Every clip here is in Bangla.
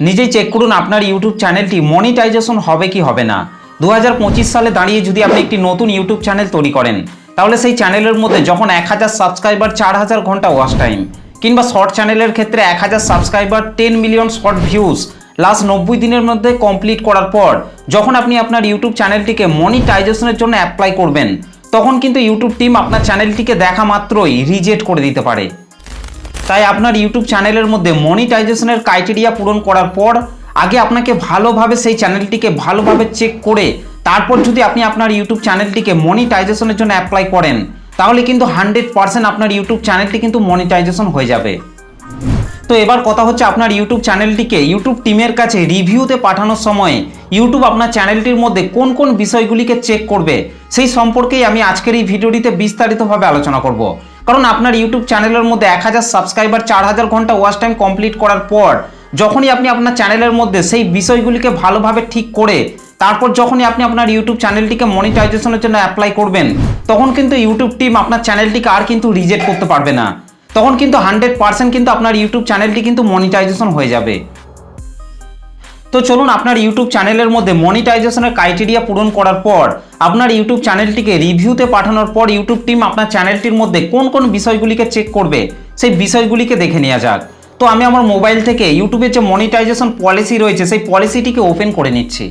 নিজেই চেক করুন আপনার ইউটিউব চ্যানেলটি মনিটাইজেশন হবে কি হবে না। দু হাজার পঁচিশ সালে দাঁড়িয়ে যদি আপনি একটি নতুন ইউটিউব চ্যানেল তৈরি করেন, তাহলে সেই চ্যানেলের মধ্যে যখন এক হাজার সাবস্ক্রাইবার চার হাজার ঘণ্টা ওয়াচ টাইম কিংবা শর্ট চ্যানেলের ক্ষেত্রে এক হাজার subscriber ten million short views last নব্বই দিনের মধ্যে কমপ্লিট করার পর, যখন আপনি আপনার ইউটিউব চ্যানেলটিকে মনিটাইজেশনের জন্য অ্যাপ্লাই করবেন, তখন কিন্তু ইউটিউব টিম আপনার চ্যানেলটিকে দেখা মাত্রই রিজেক্ট করে দিতে পারে। তাই আপনার ইউটিউব চ্যানেলের মধ্যে মনিটাইজেশনের ক্রাইটেরিয়া পূরণ করার পর, আগে আপনাকে ভালোভাবে সেই চ্যানেলটিকে ভালোভাবে চেক করে, তারপর যদি আপনি আপনার ইউটিউব চ্যানেলটিকে মনিটাইজেশনের জন্য অ্যাপ্লাই করেন, তাহলে কিন্তু হান্ড্রেড পার্সেন্ট আপনার ইউটিউব চ্যানেলটি কিন্তু মনিটাইজেশন হয়ে যাবে। তো এবার কথা হচ্ছে আপনার ইউটিউব চ্যানেলটিকে ইউটিউব টিমের কাছে রিভিউতে পাঠানোর সময় ইউটিউব আপনার চ্যানেলটির মধ্যে কোন কোন বিষয়গুলিকে চেক করবে, সেই সম্পর্কেই আমি আজকের এই ভিডিওটিতে বিস্তারিতভাবে আলোচনা করব। কারণ আপনার ইউটিউব চ্যানেলের মধ্যে এক হাজার সাবস্ক্রাইবার চার হাজার ঘণ্টা ওয়াচ টাইম কমপ্লিট করার পর, যখনই আপনি আপনার চ্যানেলের মধ্যে সেই বিষয়গুলিকে ভালোভাবে ঠিক করে, তারপর যখনই আপনি আপনার ইউটিউব চ্যানেলটিকে মনিটাইজেশনের জন্য অ্যাপ্লাই করবেন, তখন কিন্তু ইউটিউব টিম আপনার চ্যানেলটিকে আর কিন্তু রিজেক্ট করতে পারবে না। তখন কিন্তু হান্ড্রেড পার্সেন্ট কিন্তু আপনার ইউটিউব চ্যানেলটি কিন্তু মনিটাইজেশন হয়ে যাবে। তো চলুন আপনার ইউটিউব চ্যানেলের মধ্যে মনিটাইজেশনের ক্রাইটেরিয়া পূরণ করার পর, আপনার ইউটিউব চ্যানেলটিকে রিভিউতে পাঠানোর পর ইউটিউব টিম আপনার চ্যানেলটির মধ্যে কোন কোন বিষয়গুলিকে চেক করবে, সেই বিষয়গুলিকে দেখে নেওয়া যাক। তো আমি আমার মোবাইল থেকে ইউটিউবের যে মনিটাইজেশন পলিসি রয়েছে, সেই পলিসিটিকে ওপেন করে নিচ্ছি।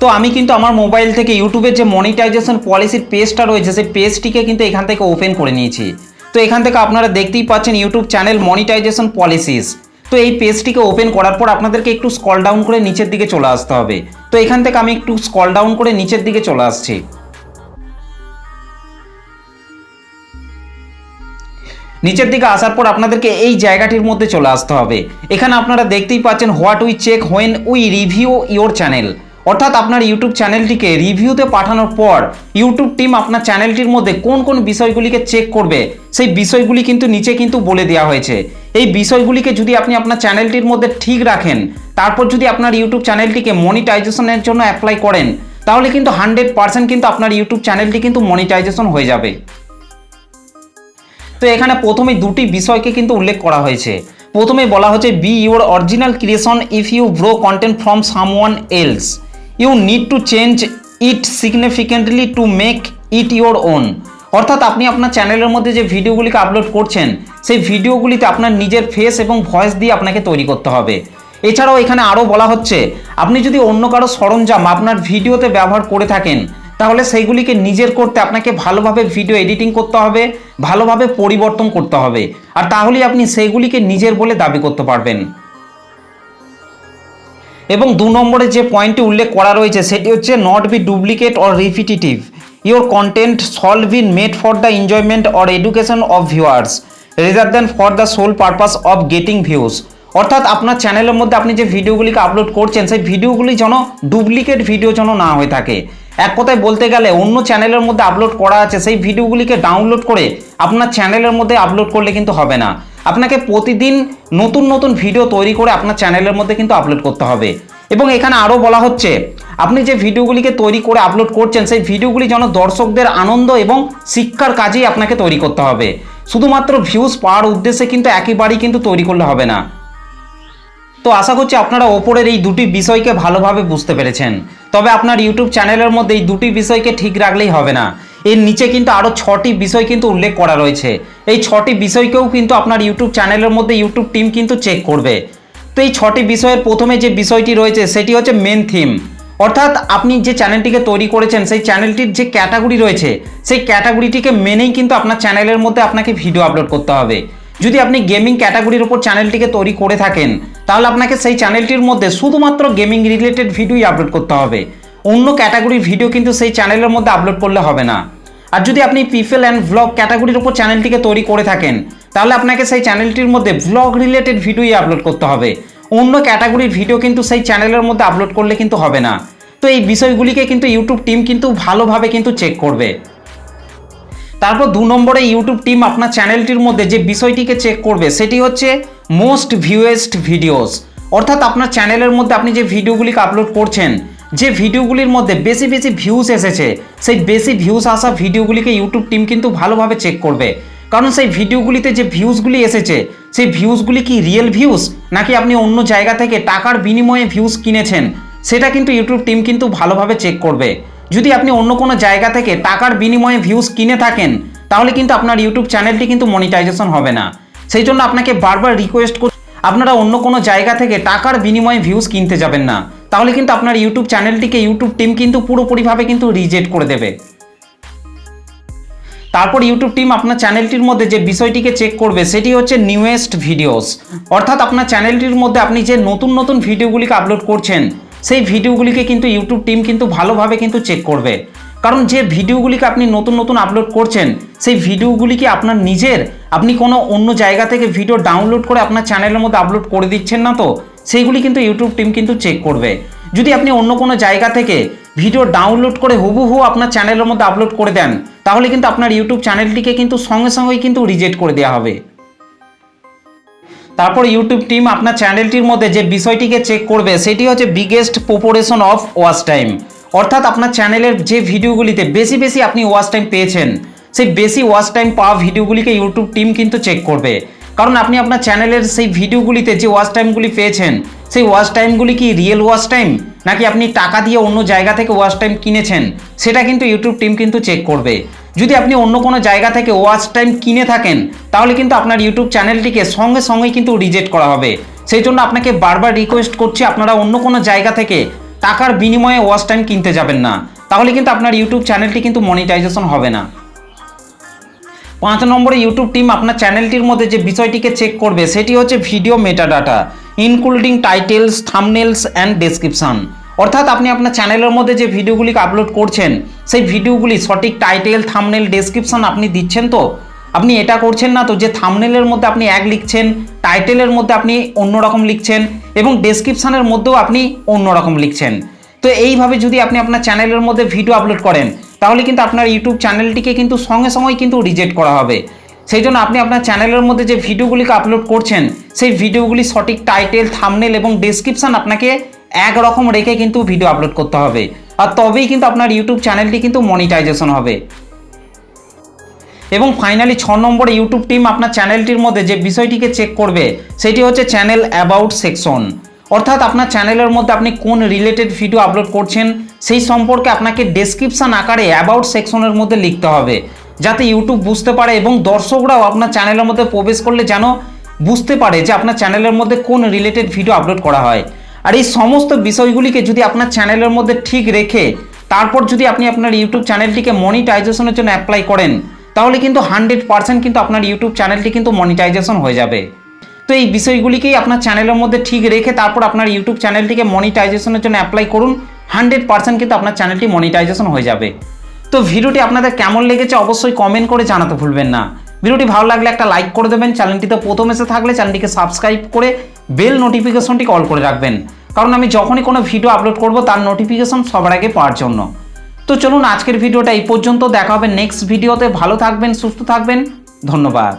তো আমি কিন্তু আমার মোবাইল থেকে ইউটিউবের যে মনিটাইজেশন পলিসির পেজটা রয়েছে, সেই পেজটিকে কিন্তু এখান থেকে ওপেন করে নিয়েছি। তো এখান থেকে আপনারা দেখতেই পাচ্ছেন ইউটিউব চ্যানেল মনিটাইজেশন পলিসিস তো এই পেজটিকে ওপেন করার পর আপনাদেরকে একটু স্কল ডাউন করে নিচের দিকে চলে আসতে হবে। তো এখান থেকে আমি একটু স্কল ডাউন করে নিচের দিকে চলে আসছি। নিচের দিকে আসার পর আপনাদেরকে এই জায়গাটির মধ্যে চলে আসতে হবে। এখানে আপনারা দেখতেই পাচ্ছেন what we check when we review your channel অর্থাৎ আপনার ইউটিউব চ্যানেলটিকে রিভিউতে পাঠানোর পর ইউটিউব টিম আপনার চ্যানেলটির মধ্যে কোন কোন বিষয়গুলিকে চেক করবে, সেই বিষয়গুলি কিন্তু নিচে কিন্তু বলে দেওয়া হয়েছে। এই বিষয়গুলিকে যদি আপনি আপনার চ্যানেলটির মধ্যে ঠিক রাখেন, তারপর যদি আপনার ইউটিউব চ্যানেলটিকে মনিটাইজেশনের জন্য অ্যাপ্লাই করেন, তাহলে কিন্তু হান্ড্রেড পার্সেন্ট কিন্তু আপনার ইউটিউব চ্যানেলটি কিন্তু মনিটাইজেশন হয়ে যাবে। তো এখানে প্রথমে দুটি বিষয়কে কিন্তু উল্লেখ করা হয়েছে। প্রথমে বলা হচ্ছে be your original creation if you borrow content from someone else you need to change it significantly to make it your own অর্থাৎ আপনি আপনার চ্যানেলের মধ্যে যে ভিডিওগুলিকে আপলোড করছেন, সেই ভিডিওগুলিতে আপনার নিজের ফেস এবং ভয়েস দিয়ে আপনাকে তৈরি করতে হবে। এছাড়াও এখানে আরও বলা হচ্ছে, আপনি যদি অন্য কারও সরঞ্জাম আপনার ভিডিওতে ব্যবহার করে থাকেন, তাহলে সেইগুলিকে নিজের করতে আপনাকে ভালোভাবে ভিডিও এডিটিং করতে হবে, ভালোভাবে পরিবর্তন করতে হবে। আর তাহলেই আপনি সেইগুলিকে নিজের বলে দাবি করতে পারবেন। এবং দু নম্বরে যে পয়েন্টটি উল্লেখ করা রয়েছে, সেটি হচ্ছে not be duplicate or repetitive your content should been made for the enjoyment or education of viewers rather than for the sole purpose of getting views অর্থাৎ আপনার চ্যানেলের মধ্যে আপনি যে ভিডিওগুলিকে আপলোড করছেন, সেই ভিডিওগুলি যেন ডুপ্লিকেট ভিডিও যেন না হয়ে থাকে। এক কথায় বলতে গেলে, অন্য চ্যানেলের মধ্যে আপলোড করা আছে, সেই ভিডিওগুলিকে ডাউনলোড করে আপনার চ্যানেলের মধ্যে আপলোড করলে কিন্তু হবে না। আপনাকে প্রতিদিন নতুন নতুন ভিডিও তৈরি করে আপনার চ্যানেলের মধ্যে কিন্তু আপলোড করতে হবে। এবং এখানে আরও বলা হচ্ছে, আপনি যে ভিডিওগুলিকে তৈরি করে আপলোড করছেন, সেই ভিডিওগুলি যেন দর্শকদের আনন্দ এবং শিক্ষার কাজেই আপনাকে তৈরি করতে হবে। শুধুমাত্র ভিউজ পাওয়ার উদ্দেশ্যে কিন্তু একেবারেই কিন্তু তৈরি করলে হবে না। তো আশা করছি আপনারা ওপরের এই দুটি বিষয়কে ভালোভাবে বুঝতে পেরেছেন। তবে আপনার ইউটিউব চ্যানেলের মধ্যে এই দুটি বিষয়কে ঠিক রাখলেই হবে না। এর নিচে কিন্তু আরও ছটি বিষয় কিন্তু উল্লেখ করা রয়েছে। এই ছটি বিষয়কেও কিন্তু আপনার ইউটিউব চ্যানেলের মধ্যে ইউটিউব টিম কিন্তু চেক করবে। তো এই ছটি বিষয়ের প্রথমে যে বিষয়টি রয়েছে, সেটি হচ্ছে মেন থিম অর্থাৎ আপনি যে চ্যানেলটিকে তৈরি করেছেন, সেই চ্যানেলটির যে ক্যাটাগরি রয়েছে, সেই ক্যাটাগরিটিকে মেনেই কিন্তু আপনার চ্যানেলের মধ্যে আপনাকে ভিডিও আপলোড করতে হবে। যদি আপনি গেমিং ক্যাটাগরির উপর চ্যানেলটিকে তৈরি করে থাকেন, তাহলে আপনাকে সেই চ্যানেলটির মধ্যে শুধুমাত্র গেমিং রিলেটেড ভিডিওই আপলোড করতে হবে। অন্য ক্যাটাগরির ভিডিও কিন্তু সেই চ্যানেলের মধ্যে আপলোড করলে হবে না। আর যদি আপনি পিপল অ্যান্ড ভ্লগ ক্যাটাগরির উপর চ্যানেলটিকে তৈরি করে থাকেন, তাহলে আপনাকে সেই চ্যানেলটির মধ্যে ভ্লগ রিলেটেড ভিডিওই আপলোড করতে হবে। অন্য ক্যাটাগরির ভিডিও কিন্তু সেই চ্যানেলের মধ্যে আপলোড করলে কিন্তু হবে না। তো এই বিষয়গুলিকে কিন্তু ইউটিউব টিম কিন্তু ভালোভাবে কিন্তু চেক করবে। তারপর দু নম্বরে ইউটিউব টিম আপনার চ্যানেলটির মধ্যে যে বিষয়টিকে চেক করবে, সেটি হচ্ছে মোস্ট ভিউয়েস্ট ভিডিওস অর্থাৎ আপনার চ্যানেলের মধ্যে আপনি যে ভিডিওগুলিকে আপলোড করছেন যে ভিডিওগুলির মধ্যে বেশি বেশি ভিউজ এসেছে, সেই বেশি ভিউজ আসা ভিডিওগুলিকে ইউটিউব টিম কিন্তু ভালোভাবে চেক করবে। কারণ সেই ভিডিওগুলিতে যে ভিউজগুলি এসেছে, সেই ভিউজগুলি কি রিয়েল ভিউজ নাকি আপনি অন্য জায়গা থেকে টাকার বিনিময়ে ভিউজ কিনেছেন, সেটা কিন্তু ইউটিউব টিম কিন্তু ভালোভাবে চেক করবে। যদি আপনি অন্য কোনো জায়গা থেকে টাকার বিনিময়ে ভিউজ কিনে থাকেন, তাহলে কিন্তু আপনার ইউটিউব চ্যানেলটি কিন্তু মনিটাইজেশন হবে না। সেই জন্য আপনাকে বারবার রিকোয়েস্ট কর আপনারা অন্য কোনো জায়গা থেকে টাকার বিনিময়ে ভিউজ কিনতে যাবেন না। তাহলে কিন্তু আপনার ইউটিউব চ্যানেলটিকে ইউটিউব টিম কিন্তু পুরোপুরিভাবে কিন্তু রিজেক্ট করে দেবে। তারপর ইউটিউব টিম আপনার চ্যানেলটির মধ্যে যে বিষয়টিকে চেক করবে, সেটি হচ্ছে নিউয়েস্ট ভিডিওস অর্থাৎ আপনার চ্যানেলটির মধ্যে আপনি যে নতুন নতুন ভিডিওগুলিকে আপলোড করছেন, সেই ভিডিওগুলিকে কিন্তু ইউটিউব টিম কিন্তু ভালোভাবে কিন্তু চেক করবে। কারণ যে ভিডিওগুলিকে আপনি নতুন নতুন আপলোড করছেন, সেই ভিডিওগুলি কি আপনার নিজের, আপনি কোনো অন্য জায়গা থেকে ভিডিও ডাউনলোড করে আপনার চ্যানেলের মধ্যে আপলোড করে দিচ্ছেন না তো সেইগুলি কিন্তু ইউটিউব টিম কিন্তু চেক করবে। যদি আপনি অন্য কোনো জায়গা থেকে ভিডিও ডাউনলোড করে হুবহু আপনার চ্যানেলের মধ্যে আপলোড করে দেন, তাহলে কিন্তু আপনার ইউটিউব চ্যানেলটিকে কিন্তু সঙ্গে সঙ্গেই কিন্তু রিজেক্ট করে দেওয়া হবে। তারপর ইউটিউব টিম আপনার চ্যানেলটির মধ্যে যে বিষয়টিকে চেক করবে, সেটি হচ্ছে biggest proportion of watch time অর্থাৎ আপনার চ্যানেলের যে ভিডিওগুলিতে বেশি বেশি আপনি ওয়াচ টাইম পেয়েছেন, সেই বেশি ওয়াচ টাইম পাওয়া ভিডিওগুলিকে ইউটিউব টিম কিন্তু চেক করবে। কারণ আপনি আপনার চ্যানেলের সেই ভিডিওগুলিতে যে ওয়াচ টাইমগুলি পেয়েছেন, সেই ওয়াচ টাইমগুলি কি রিয়েল ওয়াচ টাইম নাকি আপনি টাকা দিয়ে অন্য জায়গা থেকে ওয়াচ টাইম কিনেছেন? সেটা কিন্তু ইউটিউব টিম কিন্তু চেক করবে। যদি আপনি অন্য কোনো জায়গা থেকে ওয়াচ টাইম কিনে থাকেন, তাহলে কিন্তু আপনার ইউটিউব চ্যানেলটিকে সঙ্গে সঙ্গেই কিন্তু রিজেক্ট করা হবে। সেই জন্য আপনাকে বারবার রিকোয়েস্ট করছি, আপনারা অন্য কোনো জায়গা থেকে টাকার বিনিময়ে ওয়াচ টাইম কিনতে যাবেন না। তাহলে কিন্তু আপনার ইউটিউব চ্যানেলটি কিন্তু মনিটাইজেশন হবে না। পাঁচ নম্বরে ইউটিউব টিম আপনার চ্যানেলটির মধ্যে যে বিষয়টিকে চেক করবে, সেটি হচ্ছে video metadata including titles thumbnails and description অর্থাৎ আপনি আপনার চ্যানেলের মধ্যে যে ভিডিওগুলিকে আপলোড করছেন, সেই ভিডিওগুলি সঠিক টাইটেল থামনেল ডেসক্রিপশন আপনি দিচ্ছেন তো? আপনি এটা করছেন না তো যে থামনেলের মধ্যে আপনি এক লিখছেন টাইটেলের মধ্যে আপনি অন্যরকম লিখছেন এবং ডেসক্রিপশানের মধ্যেও আপনি অন্যরকম লিখছেন। তো এইভাবে যদি আপনি আপনার চ্যানেলের মধ্যে ভিডিও আপলোড করেন তাহলে কিন্তু আপনার ইউটিউব চ্যানেলটিকে কিন্তু সঙ্গে সঙ্গেই কিন্তু রিজেক্ট করা হবে। সেই জন্য আপনি আপনার চ্যানেলের মধ্যে যে ভিডিওগুলিকে আপলোড করছেন, সেই ভিডিওগুলি সঠিক টাইটেল থামনেল এবং ডেসক্রিপশন আপনাকে একরকম রেখে কিন্তু ভিডিও আপলোড করতে হবে। আর তবেই কিন্তু আপনার ইউটিউব চ্যানেলটি কিন্তু মনিটাইজেশন হবে। এবং ফাইনালি ছ নম্বরে ইউটিউব টিম আপনার চ্যানেলটির মধ্যে যে বিষয়টিকে চেক করবে, সেটি হচ্ছে চ্যানেল অ্যাবাউট সেকশন অর্থাৎ আপনার চ্যানেলের মধ্যে আপনি কোন রিলেটেড ভিডিও আপলোড করছেন সেই সম্পর্কে আপনাকে ডেসক্রিপশন আকারে অ্যাবাউট সেকশনের মধ্যে লিখতে হবে। যাতে ইউটিউব বুঝতে পারে এবং দর্শকরাও আপনার চ্যানেলের মধ্যে প্রবেশ করলে যেন বুঝতে পারে যে আপনার চ্যানেলের মধ্যে কোন রিলেটেড ভিডিও আপলোড করা হয়। আর এই সমস্ত বিষয়গুলিকে যদি আপনার চ্যানেলের মধ্যে ঠিক রেখে তারপর যদি আপনি আপনার ইউটিউব চ্যানেলটিকে মনিটাইজেশনের জন্য অ্যাপ্লাই করেন, তাহলে কিন্তু হান্ড্রেড পার্সেন্ট কিন্তু আপনার ইউটিউব চ্যানেলটি কিন্তু মনিটাইজেশন হয়ে যাবে। তো এই বিষয়গুলিকেই আপনার চ্যানেলের মধ্যে ঠিক রেখে তারপর আপনার ইউটিউব চ্যানেলটিকে মনিটাইজেশনের জন্য অ্যাপ্লাই করুন। হান্ড্রেড পার্সেন্ট কিন্তু আপনার চ্যানেলটি মনিটাইজেশন হয়ে যাবে। তো ভিডিওটি আপনাদের কেমন লেগেছে অবশ্যই কমেন্ট করে জানাতে ভুলবেন না। ভিডিওটি ভালো লাগলে একটা লাইক করে দেবেন। চ্যানেলটিতে প্রথম এসে থাকলে চ্যানেলটিকে সাবস্ক্রাইব করে বেল নোটিফিকেশনটি কল করে রাখবেন। কারণ আমি যখনই কোনো ভিডিও আপলোড করব, তার নোটিফিকেশন সবার আগে পাওয়ার জন্য। তো চলুন আজকের ভিডিওটা এই পর্যন্ত। দেখা হবে নেক্সট ভিডিওতে ভালো থাকবেন, সুস্থ থাকবেন। ধন্যবাদ।